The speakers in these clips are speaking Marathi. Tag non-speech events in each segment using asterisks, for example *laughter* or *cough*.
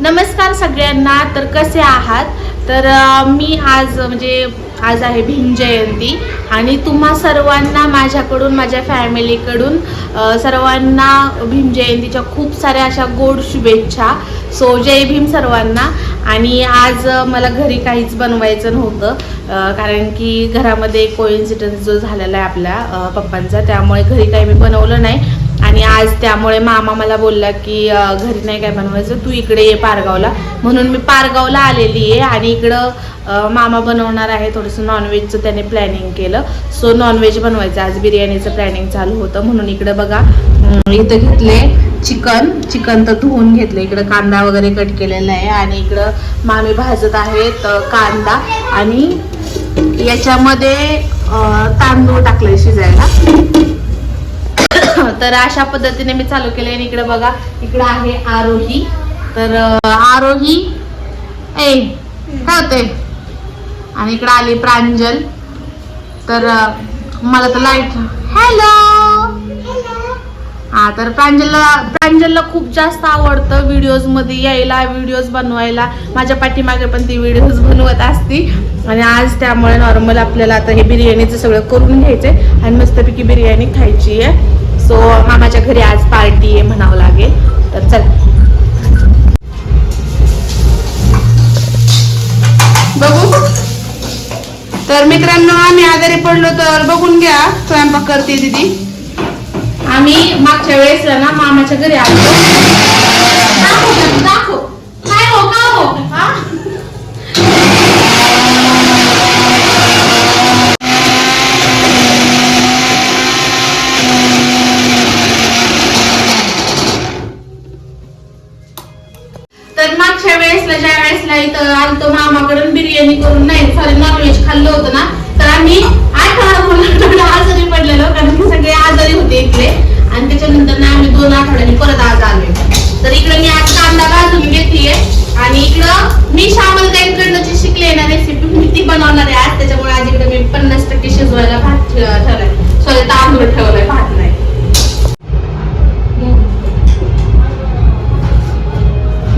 नमस्कार सगळ्यांना तर कसे आहात? तर मी आज म्हणजे आज आहे भीम जयंती आणि तुम्हा सर्वांना माझ्याकडून माझ्या फॅमिलीकडून सर्वांना भीम जयंतीच्या खूप साऱ्या अशा गोड शुभेच्छा. सो जय भीम सर्वांना. आणि आज मला घरी काहीच बनवायचं नव्हतं कारण की घरामध्ये कोइन्सिडन्स जो झालेला आहे आपल्या पप्पांचा त्यामुळे घरी काही मी बनवलं नाही. आणि आज त्यामुळे मामा मला बोलला की घरी नाही काय बनवायचं तू इकडे ये पारगावला. म्हणून मी पारगावला आलेली आहे आणि इकडं मामा बनवणार आहे थोडंसं नॉनव्हेजचं त्याने प्लॅनिंग केलं. सो नॉनव्हेज बनवायचं. आज बिर्याणीचं प्लॅनिंग चालू होतं. म्हणून इकडं बघा इथं घेतले चिकन. चिकन तर धुवून घेतलं. इकडं कांदा वगैरे कट केलेला आहे आणि इकडं मामी भाजत आहेत कांदा. आणि याच्यामध्ये तांदूळ टाकले शिजायला. तर अशा पद्धतीने मी चालू केले आणि इकडे बघा इकडे आहे आरोही. तर आरोही ए काय होते आणि इकडे आली प्रांजल. तर मला तर लाइट हॅलो हा तर प्रांजलला प्रांजलला खूप जास्त आवडतं व्हिडिओजमध्ये यायला व्हिडिओज बनवायला. माझ्या पाठीमागे पण ती व्हिडिओज बनवत असती. आणि आज त्यामुळे नॉर्मल आपल्याला आता हे बिर्याणीचं सगळं करून घ्यायचंय. आणि मस्तपैकी बिर्याणी खायची आहे सो मामाच्या घरी आज पार्टी आहे म्हणावं लागेल. तर चल. बघू. तर मित्रांनो आम्ही आजारी पडलो तर बघून घ्या. स्वयंपाक करते दीदी. आम्ही मागच्या वेळेस ना मामाच्या घरी आलो. ज्या इथं आलतो मामाकडून बिर्याणी करून. नाही सॉरी नॉनव्हेज खाल्लं होतं ना. तर आम्ही आठवडा आजारी पडलेलो कारण की सगळे आजारी होते इकडे. आणि त्याच्यानंतर ना आम्ही दोन आठवड्यांनी परत आज आलोय. तर इकडे मी आज कांदा भाजून घेतलीये आणि इकडं मी श्यामल ताईंकडनं जी शिकले ना रेसिपी मी ती बनवणार आहे आज. त्याच्यामुळे आज इकडे मी पन्नास टक्के शिजवायला भात ठे- ठेवलाय. सॉरी तांदूळ ठेवलाय भात नाही.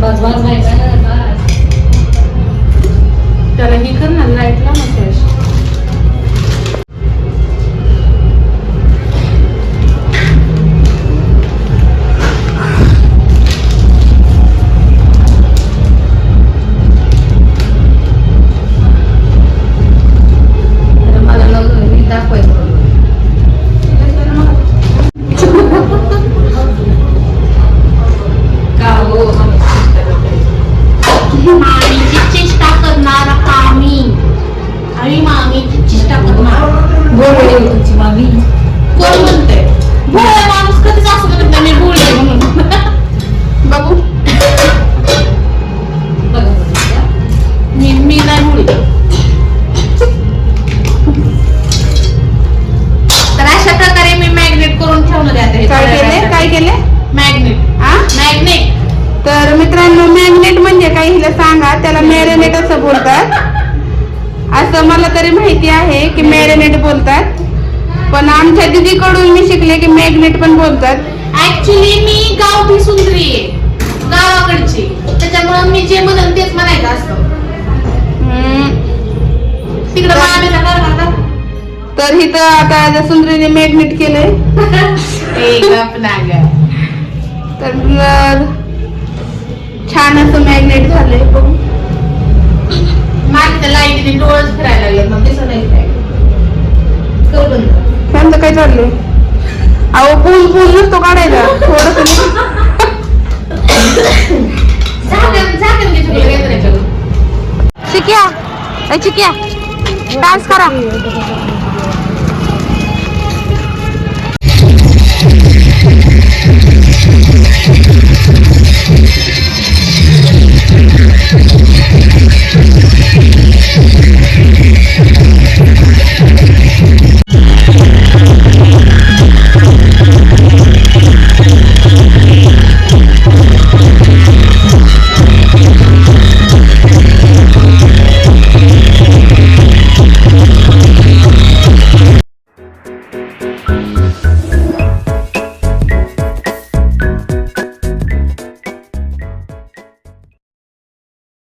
बस बस. बाई बस त्याला मॅग्नेट तर मित्रांनो मॅग्नेट म्हणजे काय हिला सांगा? त्याला मॅरिनेट असं बोलतात. असं मला तरी माहिती आहे की मॅरिनेट बोलतात. पण आमच्या दीदीकडून मी शिकले की मॅग्नेट पण बोलतात. ऍक्च्युली मी गावठी सुंदरी आहे. गावाकडची. त्याच्यामुळे मी जे म्हणेल तेच म्हणायचं असतं. तिकडं तर इथं आता सुंदरीने मॅग्नेट केलंय. *laughs* तर छान असं मॅग्नेट झालंय बघू. माझ्या लाईटीने डोळच फिरायला लागले मग दिसत नाही काय काय चाललंय? अहो पूल पूल नसतो काढायचा. थोडस चिक्या चिक्या डान्स करा.